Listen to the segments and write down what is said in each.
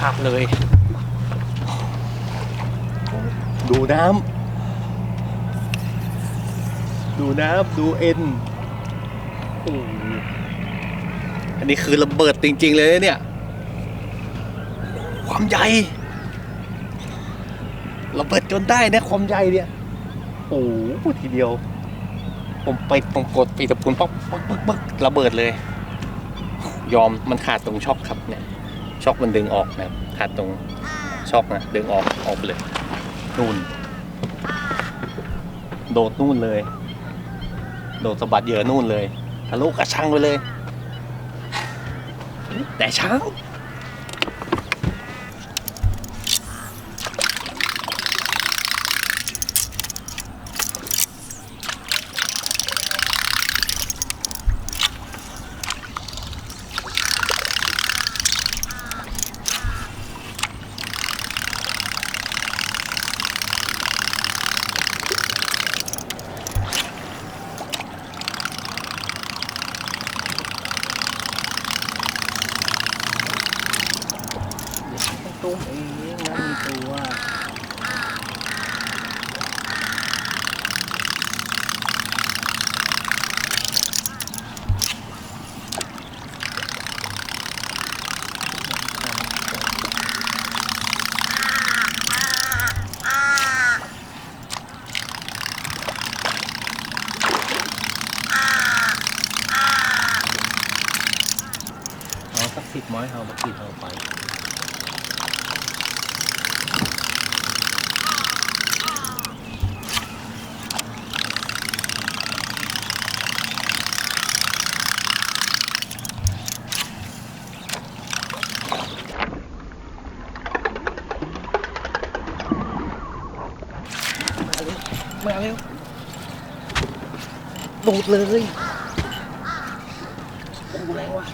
ขับเลย ดูน้ำดูน้ำดูเอ็นโอ้อันนี้คือระเบิดจริง ๆ เลยเนี่ย ความใหญ่ระเบิดจนได้นะความใหญ่เนี่ยโอ้โหทีเดียว ผมไปตรงกดปีตะปูนป๊อกปึ๊กปึ๊กระเบิดเลย ยอมมันขาดตรงช็อคครับเนี่ย ช็อกมันดึงออกนะครับขาดตรงช็อกนะดึงออกออกไปเลยนู่น โดดนู่นเลย โดดสะบัดเหยื่อนู่นเลยทะลุกระชังไปเลย แต่ช้างตุ้มเองนะมีตัว เอาสักสิบไม้เอาบักสิบเอาไป มาเร็ว ดูดเลยโอ้แรงว่ะ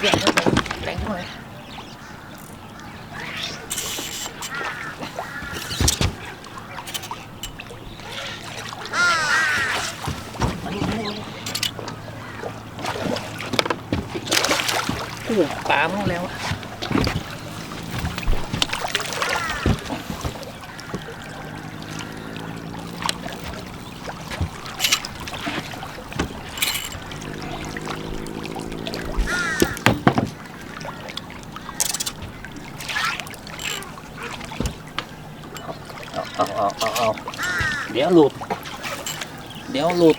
แรงแรงแรงหน่อยโอ้ปลามันแล้วอะ เอาเอาเอาเอา เดี๋ยวหลุด เดี๋ยวหลุด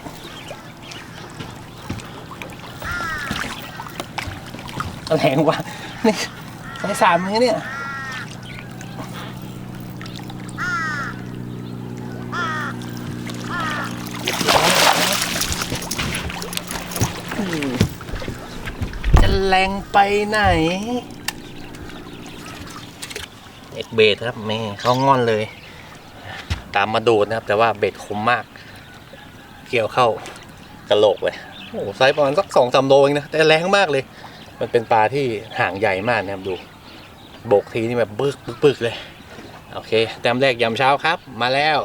แรงว่ะนี่สายสามเลยเนี่ยจะแรงไปไหน เอ็กเบสครับแม่เขางอนเลย ตามมาดูดนะครับ แต่ว่าเบ็ดคมมาก เกี่ยวเข้ากระโหลกเลยโอ้ไซส์ประมาณสักสองสามโลเองนะแต่แรงมากเลย มันเป็นปลาที่ห่างใหญ่มากนะครับดูโบกทีนี่แบบบึกบึกบึกเลย โอเคแต้มแรกยามเช้าครับ มาแล้ว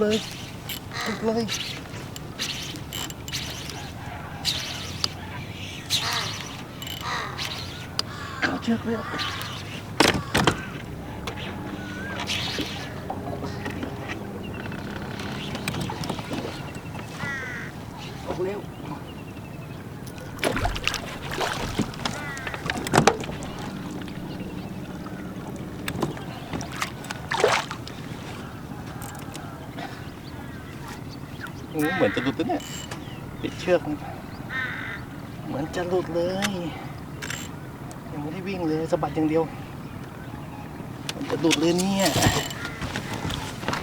หลุดเลยหลุดเลยเข้าเชือกเลย ออกเร็วโอ้เหมือนจะหลุดแล้วเนี่ยติดเชือกเหมือนจะหลุดเลยยังไม่ได้วิ่งเลยสะบัดอย่างเดียว มันจะดูดเลยเนี่ย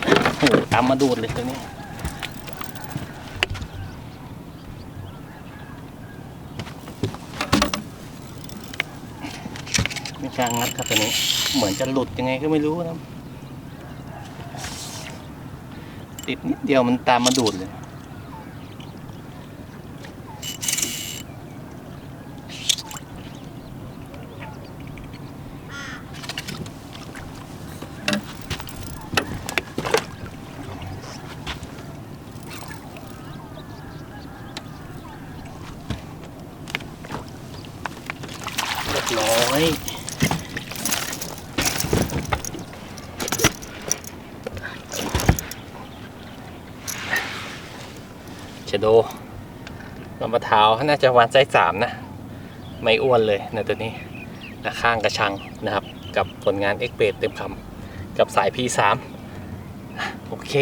โอ้โหตามมาดูดเลยตัวนี้ไม่กล้างัดครับตัวนี้ เหมือนจะหลุดยังไงก็ไม่รู้นะติดนิดเดียวมันตามมาดูดเลย เรียบร้อยเชโดลำปะเท้าน่าจะวันไซส์สามนะ ไม่อ้วนเลยนะตัวนี้นะข้างกระชังนะครับ กับผลงานเอ็กเต็มคำกับสาย P3 อะโอเค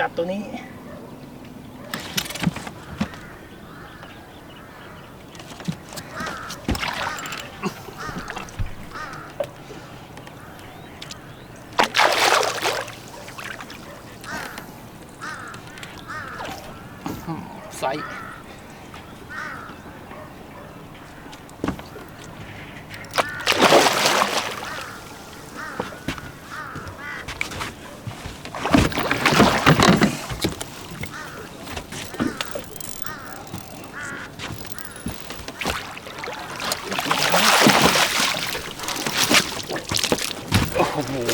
จับตัวนี้ ไซส์ โอ้โห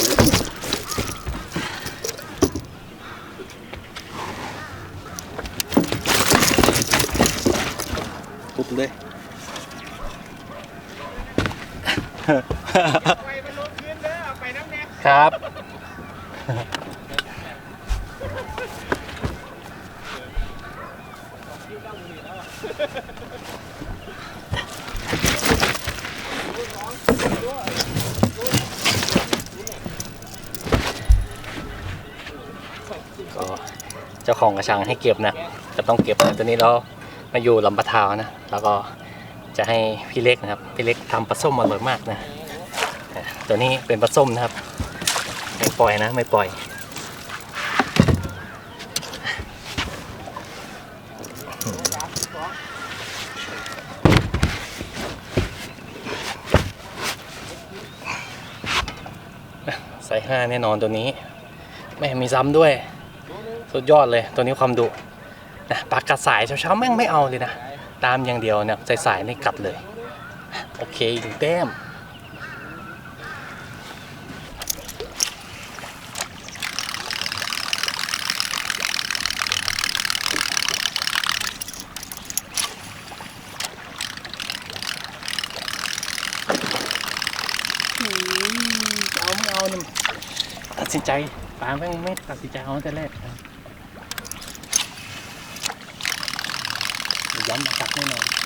ปุดเลย ไปมันลงพื้นเด้อเอาไปน้ำแน่ ครับ ก็ เจ้างให้เก็บนะจะต้องเก็บนะตัวนี้เรามาอยู่ลำปะทาวนะ แล้วก็จะให้พี่เล็กนะครับ พี่เล็กทำปลาส้มอร่อยมากนะ ตัวนี้เป็นปลาส้มนะครับ ไม่ปล่อยนะ ไม่ปล่อย ใส่ห้าแน่นอนตัวนี้ไม่มีซ้ำด้วย สุดยอดเลยตัวนี้ความดุนะปากกระสายเช้าๆแม่งไม่เอาเลยนะ ตามอย่างเดียวเนี่ยสายๆนี่กลับเลย โอเคถึงเต้มตัดสินใจปาแม่งไม่ตัดสินใจเอาแต่แรก ยวย้อนมาตักแน่นอน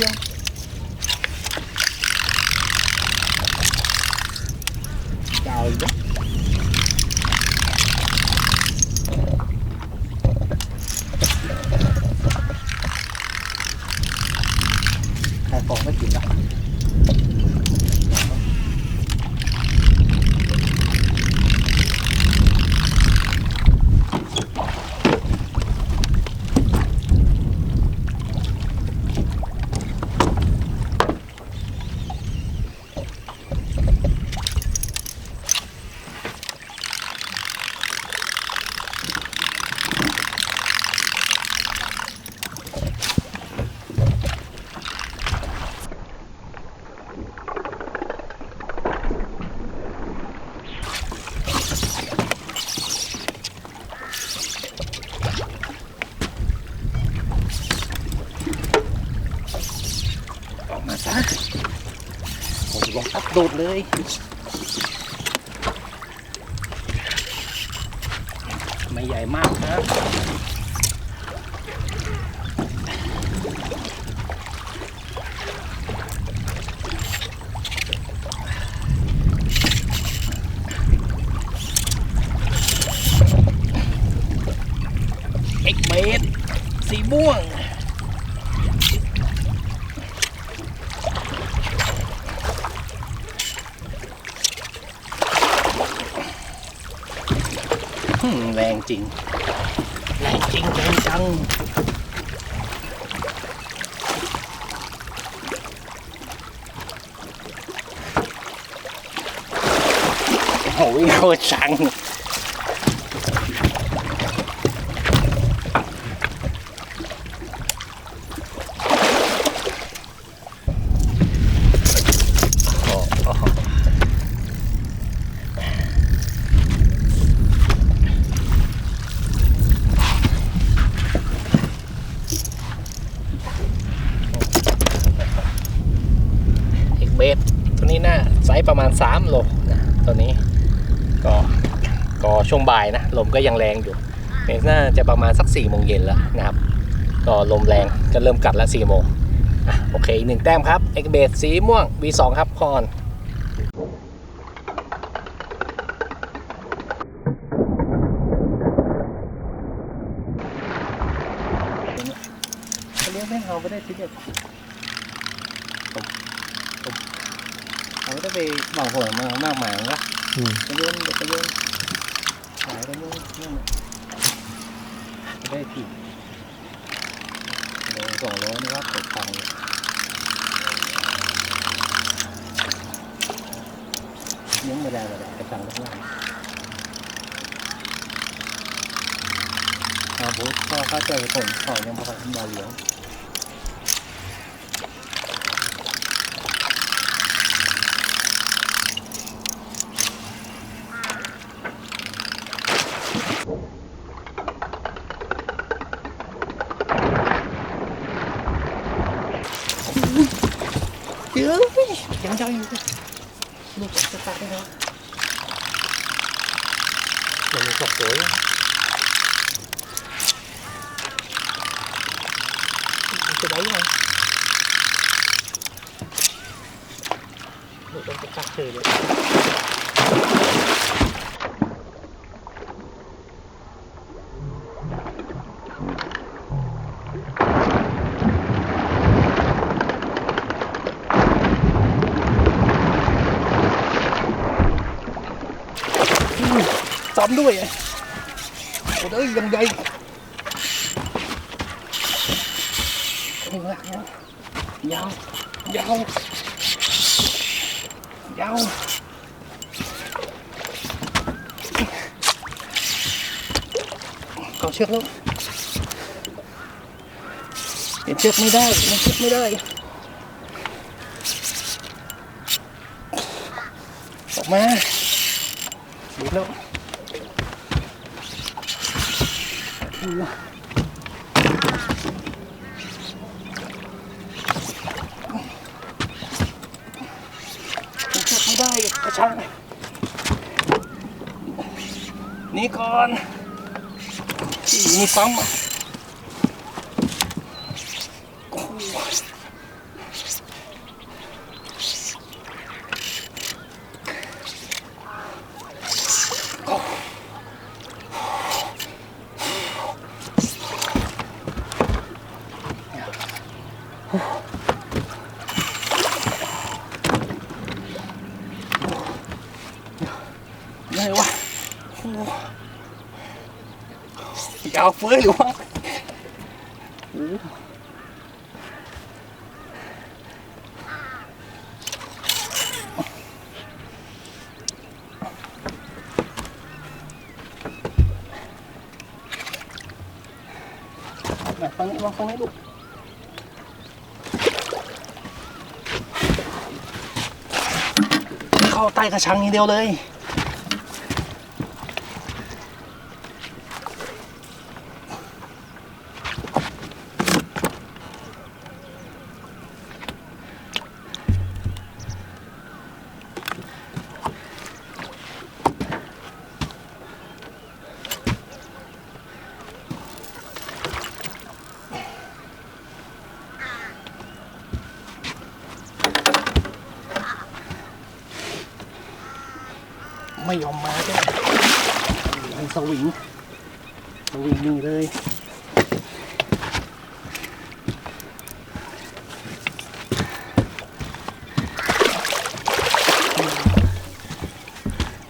ยาว โดดเลย ไม่ใหญ่มากนะเอ็กเมดสีม่วง จริงแรงจริงแรงจังโอ้ยโคตรชัง โอ้โหอีกเบสตัวนี้น่าไซส์ ประมาณ3โลนะตัวนี้ก็ก็ช่วงบ่ายนะลมก็ยังแรงอยู่เนี่ยน่าจะประมาณสัก4ี่โมงเย็นแล้วนะครับ ก็ลมแรงจะเริ่มกัดละ4ี่โมงอะโอเคอีกหนึ่งแต้มครับเอกเบสสีม่วง V2 ครับคอน ไปหวังผลมามากมายนะอืมไปโยนเด็กไปโยนขายไปโยนนี่นไม่ได้ทีโลสองร้อยนะครับตกตังค์เลี้ยงไม่ได้เลยกระตังค์ทุกวันอาบุตก็เข้าใจเหตุผลของยังพอมาเลี้ย ยังใจอยู่ลูกจะตัดได้แล้วมันมีกบสวยจะ ได้ยังลูกจะตัดเฉยเลยซ้ำด้วยโอ้ยยังใหญ่ยาวยาวยาวยาวเขาเชือกแล้วเปลี่ยนเชือกไม่ได้เปลี่ยนเชือกไม่ได้ออกมาดูแล้ว จับไม่ได้กระชังนี่ก่อนนี่ปั๊มอะโอ้โหไงวะโอ้โห ยาเฟ้ยหรือวะโอ้โหมาฟังนี้มาฟังนี้ลูกเข้าใต้กระชังอย่างเดียวเลย ไม่ยอมมาด้วยไอ้สวิงสวิงนี่เลย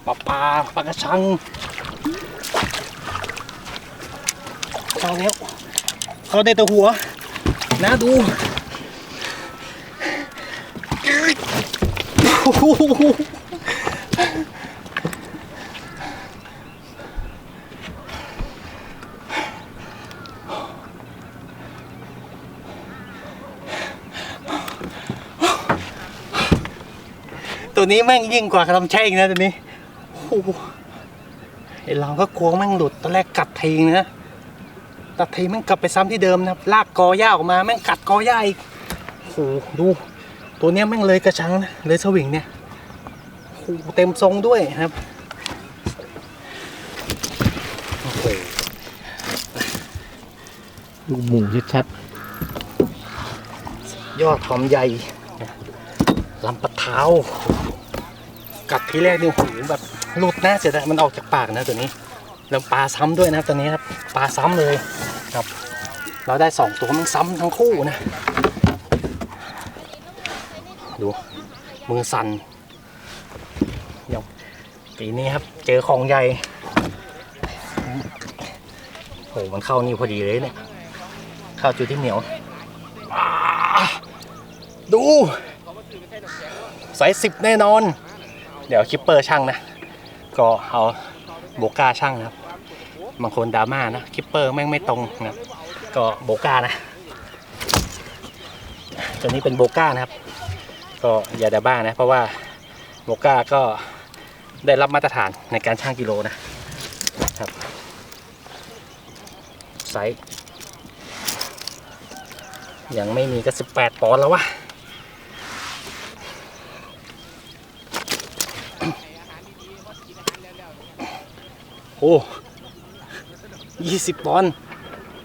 ปลาปลาปลากระชังเข้าแล้วเข้าได้แต่หัว นะดูโอ้โห ตัวนี้แม่งยิ่งกว่าลำแช่อีกนะตัวนี้โอ้โหไอเราก็กลัวแม่งหลุดตอนแรกกัดทีนะตัดทีแม่งกลับไปซ้ำที่เดิมนะครับลากกอหญ้าออกมาแม่งกัดกอหญ้าอีกโอ้โหดูตัวเนี้ยแม่งเลยกระชังนะเลยสวิงเนี่ยโอ้โหเต็มทรงด้วยนะครับโอ้โหดูหมูชัดยอดหอมใหญ่ลำปะเท้า กัดทีแรกนี่โอ้โหแบบหลุดนะเสียดายมันออกจากปากนะตัวนี้ แล้วปลาซ้ำด้วยนะครับตัวนี้ครับปลาซ้ำเลยครับ เราได้สองตัวมันซ้ำทั้งคู่นะ ดูมือสั่นย่างปีนี้ครับ เจอของใหญ่โอ้โหมันเข้านี่พอดีเลยเนี่ยเข้าจุดที่เหนียวดูไซส์สิบแน่นอน เดี๋ยวคิปเปอร์ช่างนะ ก็เอาโบก้าช่างนะครับ บางคนดราม่านะคิปเปอร์แม่งไม่ตรงนะก็โบก้านะ ตัวนี้เป็นโบก้านะครับ ก็อย่าดราบ้านะ เพราะว่าโบก้าก็ได้รับมาตรฐานในการช่างกิโลนะครับไซส์ยังไม่มีก็18ปอนด์แล้ววะ โอ้ยี่สิบปอนด์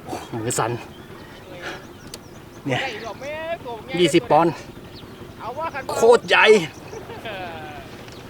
โอ้มือสั่นเนี่ยยี่สิบปอนด์เอาว่าคันโคตรใหญ่